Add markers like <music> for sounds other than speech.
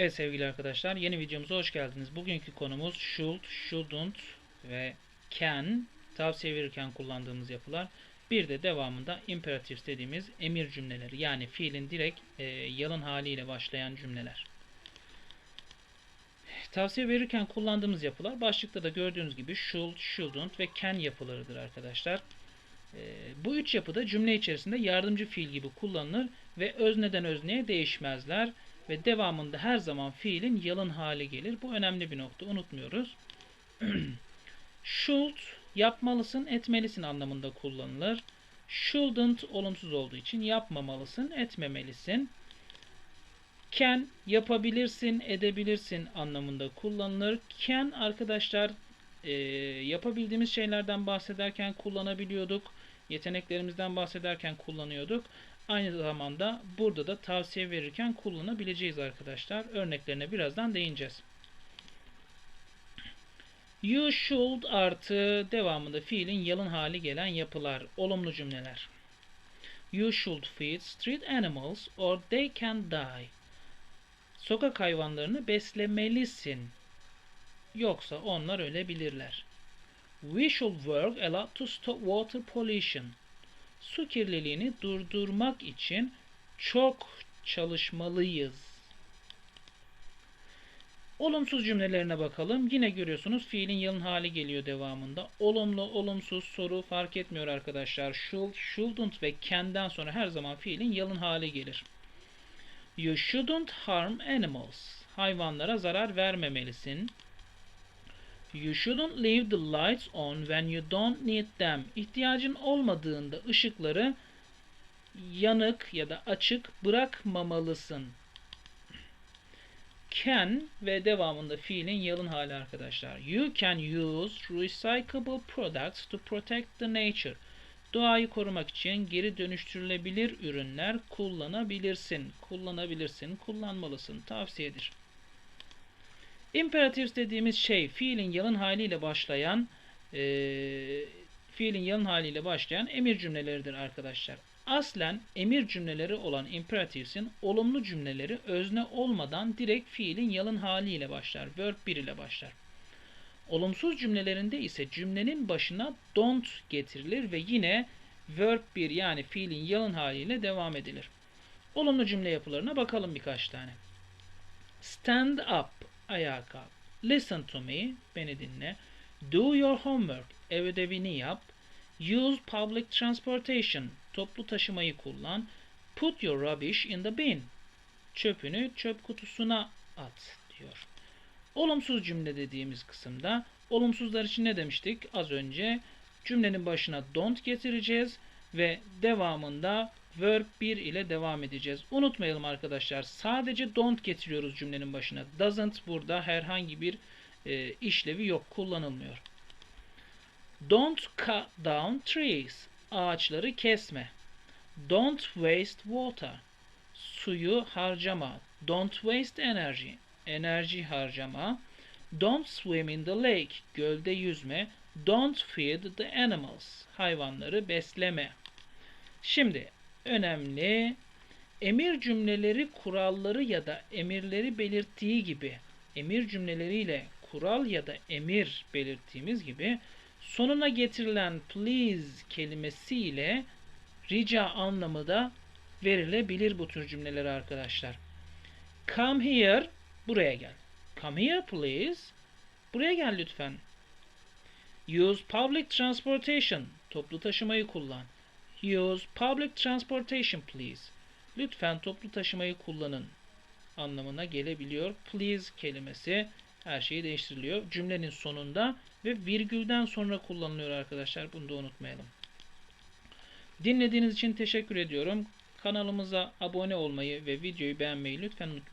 Evet sevgili arkadaşlar yeni videomuza hoş geldiniz. Bugünkü konumuz should, shouldn't ve can tavsiye verirken kullandığımız yapılar. Bir de devamında imperatif dediğimiz emir cümleleri yani fiilin direkt e, yalın haliyle başlayan cümleler. Tavsiye verirken kullandığımız yapılar başlıkta da gördüğünüz gibi should, shouldn't ve can yapılarıdır arkadaşlar. E, bu üç yapıda cümle içerisinde yardımcı fiil gibi kullanılır ve özneden özneye değişmezler ve devamında her zaman fiilin yalın hali gelir. Bu önemli bir nokta. Unutmuyoruz. <clears throat> Should yapmalısın, etmelisin anlamında kullanılır. Shouldn't olumsuz olduğu için yapmamalısın, etmemelisin. Can yapabilirsin, edebilirsin anlamında kullanılır. Can arkadaşlar e, yapabildiğimiz şeylerden bahsederken kullanabiliyorduk. Yeteneklerimizden bahsederken kullanıyorduk. Aynı zamanda burada da tavsiye verirken kullanabileceğiz arkadaşlar. Örneklerine birazdan değineceğiz. You should artı devamında fiilin yalın hali gelen yapılar, olumlu cümleler. You should feed street animals or they can die. Sokak hayvanlarını beslemelisin. Yoksa onlar ölebilirler. We should work a lot to stop water pollution su kirliliğini durdurmak için çok çalışmalıyız. Olumsuz cümlelerine bakalım. Yine görüyorsunuz fiilin yalın hali geliyor devamında. Olumlu, olumsuz, soru fark etmiyor arkadaşlar. Should, shouldn't ve can'den sonra her zaman fiilin yalın hali gelir. You shouldn't harm animals. Hayvanlara zarar vermemelisin. You shouldn't leave the lights on when you don't need them. İhtiyacın olmadığında ışıkları yanık ya da açık bırakmamalısın. Can ve devamında fiilin yalın hali arkadaşlar. You can use recyclable products to protect the nature. Doğayı korumak için geri dönüştürülebilir ürünler kullanabilirsin. Kullanabilirsin, kullanmalısın. Tavsiyedir. Imperatif dediğimiz şey fiilin yalın haliyle başlayan e, fiilin yalın haliyle başlayan emir cümleleridir arkadaşlar. Aslen emir cümleleri olan imperatifsin olumlu cümleleri özne olmadan direkt fiilin yalın haliyle başlar. Verb 1 ile başlar. Olumsuz cümlelerinde ise cümlenin başına don't getirilir ve yine verb 1 yani fiilin yalın haliyle devam edilir. Olumlu cümle yapılarına bakalım birkaç tane. Stand up ayağa kalk. Listen to me, beni dinle. Do your homework, ev ödevini yap. Use public transportation, toplu taşımayı kullan. Put your rubbish in the bin, çöpünü çöp kutusuna at diyor. Olumsuz cümle dediğimiz kısımda olumsuzlar için ne demiştik az önce? Cümlenin başına don't getireceğiz ve devamında verb 1 ile devam edeceğiz. Unutmayalım arkadaşlar. Sadece don't getiriyoruz cümlenin başına. Doesn't burada herhangi bir e, işlevi yok. Kullanılmıyor. Don't cut down trees. Ağaçları kesme. Don't waste water. Suyu harcama. Don't waste energy. Enerji harcama. Don't swim in the lake. Gölde yüzme. Don't feed the animals. Hayvanları besleme. Şimdi önemli. Emir cümleleri kuralları ya da emirleri belirttiği gibi emir cümleleriyle kural ya da emir belirttiğimiz gibi sonuna getirilen please kelimesiyle rica anlamı da verilebilir bu tür cümleler arkadaşlar. Come here, buraya gel. Come here please. Buraya gel lütfen. Use public transportation. Toplu taşımayı kullan. Use public transportation please. Lütfen toplu taşımayı kullanın anlamına gelebiliyor. Please kelimesi her şeyi değiştiriliyor. Cümlenin sonunda ve virgülden sonra kullanılıyor arkadaşlar. Bunu da unutmayalım. Dinlediğiniz için teşekkür ediyorum. Kanalımıza abone olmayı ve videoyu beğenmeyi lütfen unutmayın.